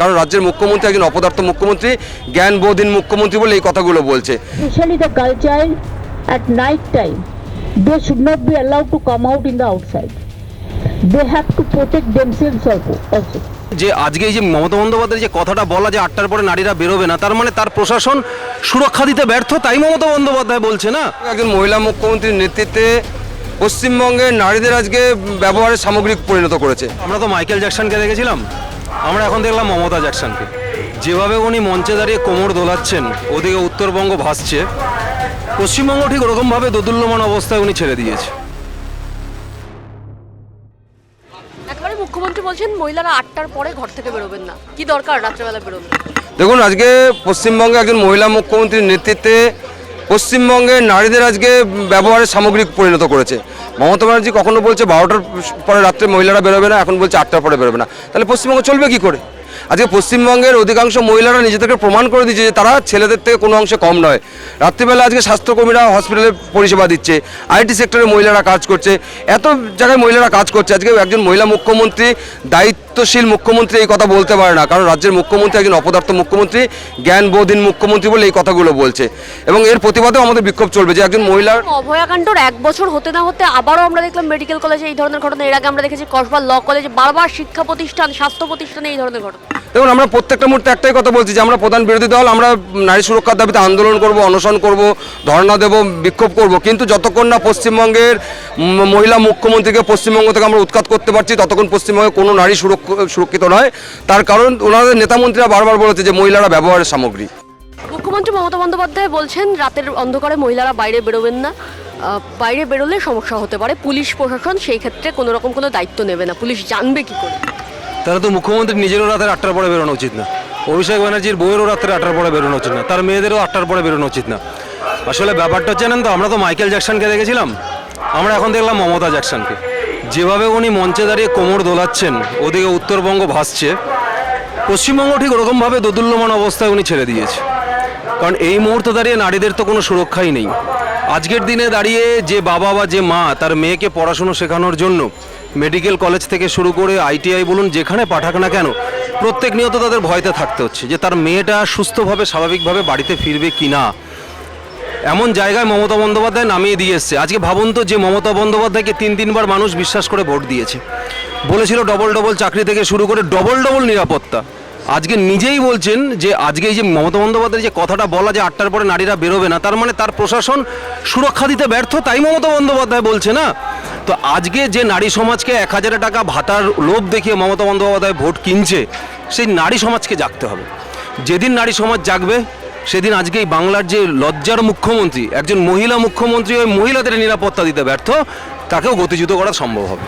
কারণ রাজ্যের মুখ্যমন্ত্রী একজন অপদার্থ মুখ্যমন্ত্রী জ্ঞান বোধহীন মুখ্যমন্ত্রী বলে এই কথাগুলো বলছে। child at night time they should not be allowed to come out in the outside. They have to protect themselves also also. যে আজকে এই যে মমতা বন্দ্যোপাধ্যায়ের যে কথাটা বলা যে আটটার পরে নারীরা বেরোবে না তার মানে তার প্রশাসন সুরক্ষা দিতে ব্যর্থ তাই মমতা বন্দ্যোপাধ্যায় বলছে না? একজন মহিলা মুখ্যমন্ত্রীর নেতৃত্বে পশ্চিমবঙ্গের নারীদের আজকে ব্যবহারের সামগ্রিক পরিণত করেছে। আমরা তো মাইকেল জ্যাকসনকে দেখেছিলাম। আমরা এখন দেখলাম মমতা জ্যাকসনকে। যেভাবে উনি মঞ্চে দাঁড়িয়ে কোমর দোলাচ্ছেন ওদিকে উত্তরবঙ্গ ভাসছে পশ্চিমবঙ্গ ঠিক ওরকমভাবে দোদুল্যমান অবস্থায় উনি ছেড়ে দিয়েছে। একবারে মুখ্যমন্ত্রী বলছেন মহিলারা আটটার পরে ঘর থেকে বেরোবেন না। কি দরকার? রাত্রেবেলা বেরোবেন দেখুন আজকে পশ্চিমবঙ্গে একজন মহিলা মুখ্যমন্ত্রীর নেতৃত্বে পশ্চিমবঙ্গের নারীদের আজকে ব্যবহারের সামগ্রিক পরিণত করেছে। মমতা ব্যানার্জি কখনো বলছে বারোটার পরে রাত্রে মহিলারা বেরোবে না, এখন বলছে আটটার পরে বেরোবে না। তাহলে পশ্চিমবঙ্গ চলবে কি করে? আজকে পশ্চিমবঙ্গের অধিকাংশ মহিলারা নিজেদেরকে প্রমাণ করে দিচ্ছে যে তারা ছেলেদের থেকে কোনো অংশে কম নয়। রাত্রিবেলা আজকে স্বাস্থ্যকর্মীরা হসপিটালে পরিষেবা দিচ্ছে আইটি সেক্টরে মহিলারা কাজ করছে, এত জায়গায় মহিলারা কাজ করছে। আজকে একজন মহিলা মুখ্যমন্ত্রী, দায়িত্বশীল মুখ্যমন্ত্রী এই কথা বলতে পারে না, কারণ রাজ্যের মুখ্যমন্ত্রী একজন অপদার্থ মুখ্যমন্ত্রী জ্ঞান বোধহীন মুখ্যমন্ত্রী বলে এই কথাগুলো বলছে। এবং এর প্রতিবাদেও আমাদের বিক্ষোভ চলবে যে একজন মহিলার অভয়াকাণ্ডর এক বছর হতে না হতে আবারও আমরা দেখলাম মেডিকেল কলেজে এই ধরনের ঘটনা। এর আগে আমরা দেখেছি কসবা ল কলেজে বারবার শিক্ষা প্রতিষ্ঠান, স্বাস্থ্য প্রতিষ্ঠানে এই ধরনের ঘটনা। দেখুন, আমরা প্রত্যেকটা মুহূর্তে একটাই কথা বলছি যে আমরা প্রধান বিরোধী দল, আমরা নারী সুরক্ষার দাবিতে আন্দোলন করব, অনশন করব, ধর্ণা দেব, বিক্ষোভ করব। কিন্তু যতক্ষণ না পশ্চিমবঙ্গের মহিলা মুখ্যমন্ত্রীকে পশ্চিমবঙ্গ থেকে আমরা উৎখাত করতে পারছি, ততক্ষণ পশ্চিমবঙ্গে কোনো নারী সুরক্ষ- সুরক্ষিত নয়। তার কারণ ওনাদের নেতামন্ত্রীরা বারবার বলেছে যে মহিলারা ব্যবহারের সামগ্রী। মুখ্যমন্ত্রী মমতা বন্দ্যোপাধ্যায় বলছেন, রাতের অন্ধকারে মহিলারা বাইরে বেরোবেন না। বাইরে বেরোলে সমস্যা হতে পারে। পুলিশ প্রশাসন সেই ক্ষেত্রে কোনো রকম কোনো দায়িত্ব নেবে না। পুলিশ জানবে কি করে? তাহলে তো মুখ্যমন্ত্রী নিজেরও রাতের আটটার পরে বেরোনো উচিত না। অভিষেক ব্যানার্জির বইয়েরও রাত্রে আটটার পরে বেরোনো উচিত না। তার মেয়েদেরও আটটার পরে বেরোনো উচিত না। আসলে ব্যাপারটা জানেন তো, আমরা তো মাইকেল জ্যাকসনকে দেখেছিলাম। আমরা এখন দেখলাম মমতা জ্যাকসনকে। যেভাবে উনি মঞ্চে দাঁড়িয়ে কোমর দোলাচ্ছেন, ওদিকে উত্তরবঙ্গ ভাসছে। পশ্চিমবঙ্গ ঠিক ওরকমভাবে দোদুল্যমান অবস্থায় উনি ছেড়ে দিয়েছে। কারণ এই মুহূর্তে দাঁড়িয়ে নারীদের তো কোনো সুরক্ষাই নেই। আজকের দিনে দাঁড়িয়ে যে বাবা বা যে মা, তার মেয়েকে পড়াশুনো শেখানোর জন্য মেডিকেল কলেজ থেকে শুরু করে আইটিআই বলুন, যেখানে পাঠাক না কেন, প্রত্যেক নিয়ত তাদের ভয়তে থাকতে হচ্ছে যে তার মেয়েটা সুস্থভাবে, স্বাভাবিকভাবে বাড়িতে ফিরবে কি না এমন জায়গায় মমতা বন্দ্যোপাধ্যায় নামিয়ে দিয়ে এসছে। আজকে ভাবুন তো যে মমতা বন্দ্যোপাধ্যায়কে তিন তিনবার মানুষ বিশ্বাস করে ভোট দিয়েছে। বলেছিল ডবল ডবল চাকরি থেকে শুরু করে ডবল ডবল নিরাপত্তা। আজকে নিজেই বলছেন যে আজকে এই যে মমতা বন্দ্যোপাধ্যায়ের যে কথাটা বলা যে আটটার পরে নারীরা বেরোবে না, তার মানে তার প্রশাসন সুরক্ষা দিতে ব্যর্থ, তাই মমতা বন্দ্যোপাধ্যায় বলছে না? তো আজকে যে নারী সমাজকে এক হাজার টাকা ভাতার লোভ দেখিয়ে মমতা বন্দ্যোপাধ্যায় ভোট কিনছে, সেই নারী সমাজকে জাগতে হবে। যেদিন নারী সমাজ জাগবে, সেদিন আজকে এই বাংলার যে লজ্জার মুখ্যমন্ত্রী, একজন মহিলা মুখ্যমন্ত্রী ওই মহিলাদের নিরাপত্তা দিতে ব্যর্থ, তাকেও গতিচ্যুত করা সম্ভব হবে।